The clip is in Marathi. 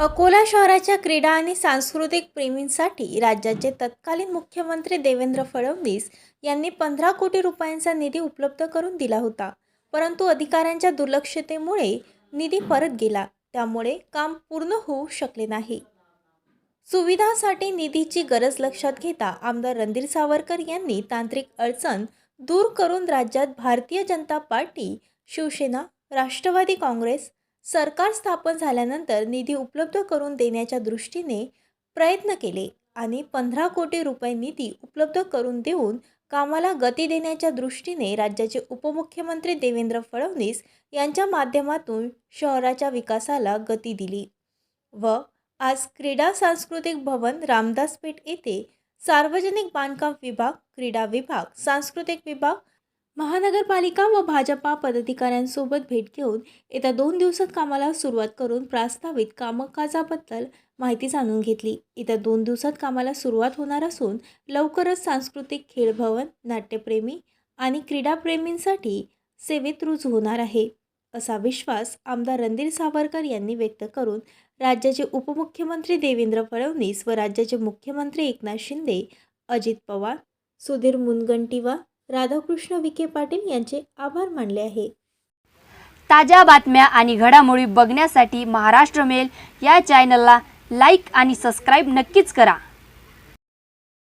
अकोला शहराच्या क्रीडा आणि सांस्कृतिक प्रेमींसाठी राज्याचे तत्कालीन मुख्यमंत्री देवेंद्र फडणवीस यांनी पंधरा कोटी रुपयांचा निधी उपलब्ध करून दिला होता. परंतु अधिकाऱ्यांच्या दुर्लक्षतेमुळे निधी परत गेला. त्यामुळे काम पूर्ण होऊ शकले नाही. सुविधांसाठी निधीची गरज लक्षात घेता आमदार रणधीर सावरकर यांनी तांत्रिक अडचण दूर करून राज्यात भारतीय जनता पार्टी शिवसेना राष्ट्रवादी काँग्रेस सरकार स्थापन झाल्यानंतर निधी उपलब्ध करून देण्याच्या दृष्टीने प्रयत्न केले आणि पंधरा कोटी रुपये निधी उपलब्ध करून देऊन कामाला गती देण्याच्या दृष्टीने राज्याचे उपमुख्यमंत्री देवेंद्र फडणवीस यांच्या माध्यमातून शहराच्या विकासाला गती दिली व आज क्रीडा सांस्कृतिक भवन रामदासपेठ येथे सार्वजनिक बांधकाम विभाग क्रीडा विभाग सांस्कृतिक विभाग महानगरपालिका व भाजपा पदाधिकाऱ्यांसोबत भेट घेऊन येत्या दोन दिवसात कामाला सुरुवात करून प्रास्तावित कामकाजाबद्दल माहिती जाणून घेतली. येत्या दोन दिवसात कामाला सुरुवात होणार असून लवकरच सांस्कृतिक खेळभवन नाट्यप्रेमी आणि क्रीडाप्रेमींसाठी सेवेत रुजू होणार आहे. असा विश्वास आमदार रणधीर सावरकर यांनी व्यक्त करून राज्याचे उपमुख्यमंत्री देवेंद्र फडणवीस व राज्याचे मुख्यमंत्री एकनाथ शिंदे अजित पवार सुधीर मुनगंटीवार राधाकृष्ण विखे पाटील यांचे आभार मानले आहे. ताज्या बातम्या आणि घडामोडी बघण्यासाठी महाराष्ट्र मेल या चॅनलला लाईक आणि सबस्क्राईब नक्कीच करा.